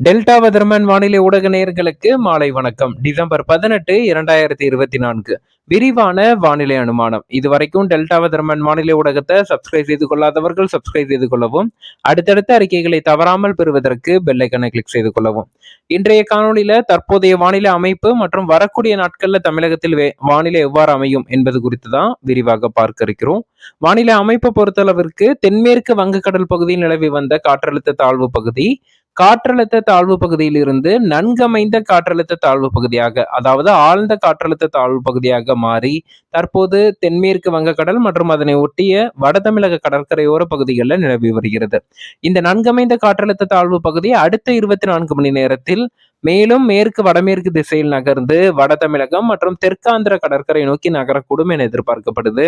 Delta weatherman வானிலை ஊடக நேயர்களுக்கு மாலை வணக்கம். டிசம்பர் பதினெட்டு இரண்டாயிரத்தி இருபத்தி நான்கு. விரிவான வானிலை அனுமானம். இதுவரைக்கும் டெல்டா வதர்மன் வானிலை ஊடகத்தை சப்ஸ்கிரைப் செய்து கொள்ளாதவர்கள் சப்ஸ்கிரைப் செய்து கொள்ளவும் அடுத்தடுத்த அறிக்கைகளை தவறாமல் பெறுவதற்கு பெல்லைக்கனை கிளிக் செய்து கொள்ளவும். இன்றைய காணொலியில தற்போதைய வானிலை அமைப்பு மற்றும் வரக்கூடிய நாட்கள்ல தமிழகத்தில் வானிலை எவ்வாறு அமையும் என்பது குறித்து தான் விரிவாக பார்க்க இருக்கிறோம். வானிலை அமைப்பை பொறுத்தளவிற்கு தென்மேற்கு வங்கக்கடல் பகுதியில் நிலவி வந்த காற்றழுத்த தாழ்வு பகுதி காற்றழுத்த தாழ்வு பகுதியில் இருந்து நன்கமைந்த காற்றழுத்த தாழ்வு பகுதியாக அதாவது ஆழ்ந்த காற்றழுத்த தாழ்வு பகுதியாக மாறி தற்போது தென்மேற்கு வங்கக்கடல் மற்றும் அதனை ஒட்டிய வட தமிழக கடற்கரையோர பகுதிகளில் நிலவி வருகிறது. இந்த நன்கமைந்த காற்றழுத்த தாழ்வு பகுதி அடுத்த இருபத்தி நான்கு மணி நேரத்தில் மேலும் மேற்கு வடமேற்கு திசையில் நகர்ந்து வட தமிழகம் மற்றும் தெற்காந்திர கடற்கரை நோக்கி நகரக்கூடும் என எதிர்பார்க்கப்படுது.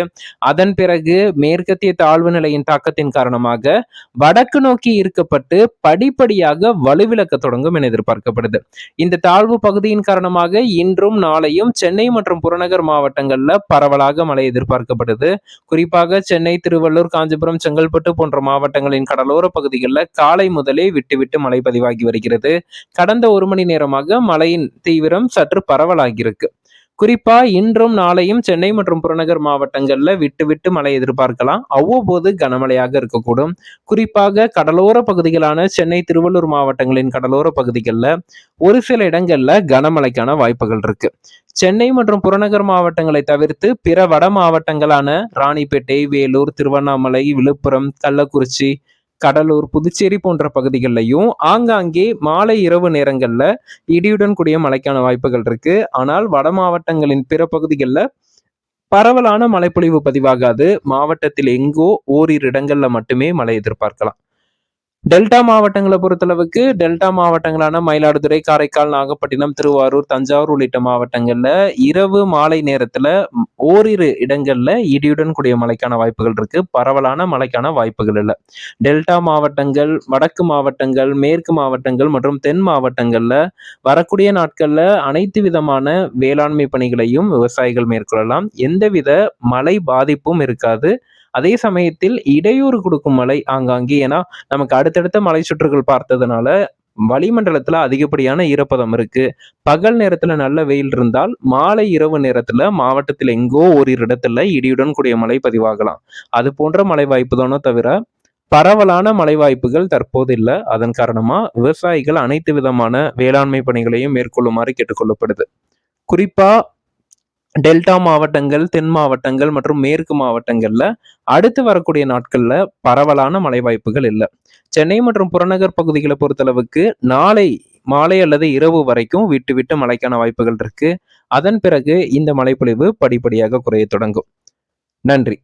அதன் பிறகு மேற்கத்திய தாழ்வு நிலையின் தாக்கத்தின் காரணமாக வடக்கு நோக்கி ஈர்க்கப்பட்டு படிப்படியாக வலுவிழக்க தொடங்கும் என எதிர்பார்க்கப்படுது. இந்த தாழ்வு பகுதியின் காரணமாக இன்றும் நாளையும் சென்னை மற்றும் புறநகர் மாவட்டங்கள்ல பரவலாக மழை எதிர்பார்க்கப்படுது குறிப்பாக சென்னை திருவள்ளூர் காஞ்சிபுரம் செங்கல்பட்டு போன்ற மாவட்டங்களின் கடலோர பகுதிகளில் காலை முதலே விட்டுவிட்டு மழை பதிவாகி வருகிறது. கடந்த ஒரு மணி மணி நேரமாக மழையின் தீவிரம் சற்று பரவலாகியிருக்கு. குறிப்பா இன்றும் நாளையும் சென்னை மற்றும் புறநகர் மாவட்டங்கள்ல விட்டு விட்டு மழை எதிர்பார்க்கலாம். அவ்வப்போது கனமழையாக இருக்கக்கூடும். குறிப்பாக கடலோர பகுதிகளான சென்னை திருவள்ளூர் மாவட்டங்களின் கடலோர பகுதிகளில் ஒரு சில இடங்கள்ல கனமழைக்கான வாய்ப்புகள் இருக்கு. சென்னை மற்றும் புறநகர் மாவட்டங்களை தவிர்த்து பிற வட மாவட்டங்களான ராணிப்பேட்டை வேலூர் திருவண்ணாமலை விழுப்புரம் கள்ளக்குறிச்சி கடலூர் புதுச்சேரி போன்ற பகுதிகளிலையும் ஆங்காங்கே மாலை இரவு நேரங்களில் இடியுடன் கூடிய மழைக்கான வாய்ப்புகள் இருக்கு. ஆனால் வட மாவட்டங்களின் பிற பகுதிகளில் பரவலான மழைப்பொழிவு பதிவாகாது. மாவட்டத்தில் எங்கோ ஓரிரு இடங்கள்ல மட்டுமே மழை எதிர்பார்க்கலாம். டெல்டா மாவட்டங்களை பொறுத்தளவுக்கு டெல்டா மாவட்டங்களான மயிலாடுதுறை காரைக்கால் நாகப்பட்டினம் திருவாரூர் தஞ்சாவூர் உள்ளிட்ட மாவட்டங்கள்ல இரவு மாலை நேரத்துல ஓரிரு இடங்கள்ல இடியுடன் கூடிய மழைக்கான வாய்ப்புகள் இருக்கு. பரவலான மழைக்கான வாய்ப்புகள் இல்லை. டெல்டா மாவட்டங்கள் வடக்கு மாவட்டங்கள் மேற்கு மாவட்டங்கள் மற்றும் தென் மாவட்டங்கள்ல வரக்கூடிய நாட்கள்ல அனைத்து விதமான வேளாண்மை பணிகளையும் விவசாயிகள் மேற்கொள்ளலாம். எந்தவித மழை பாதிப்பும் இருக்காது. அதே சமயத்தில் இடையூறு கொடுக்கும் மழை ஆங்காங்கே. ஏன்னா நமக்கு அடுத்தடுத்த மலை சுற்றுகள் பார்த்ததுனால வளிமண்டலத்தில் அதிகப்படியான ஈரப்பதம் இருக்கு. பகல் நேரத்தில் நல்ல வெயில் இருந்தால் மாலை இரவு நேரத்தில் மாவட்டத்தில் எங்கோ ஒரு இடத்துல இடியுடன் கூடிய மழை பதிவாகலாம். அது போன்ற மழை வாய்ப்பு தானோ தவிர பரவலான மழை வாய்ப்புகள் தற்போது இல்லை. அதன் காரணமா விவசாயிகள் அனைத்து விதமான வேளாண்மை பணிகளையும் மேற்கொள்ளுமாறு கேட்டுக்கொள்ளப்படுது. குறிப்பாக டெல்டா மாவட்டங்கள் தென் மாவட்டங்கள் மற்றும் மேற்கு மாவட்டங்கள்ல அடுத்து வரக்கூடிய நாட்கள்ல பரவலான மழை வாய்ப்புகள் இல்லை. சென்னை மற்றும் புறநகர் பகுதிகளை பொறுத்தளவுக்கு நாளை மாலை அல்லது இரவு வரைக்கும் விட்டு விட்டு மழைக்கான வாய்ப்புகள் இருக்கு. அதன் பிறகு இந்த மழைப்பொழிவு படிப்படியாக குறைய தொடங்கும். நன்றி.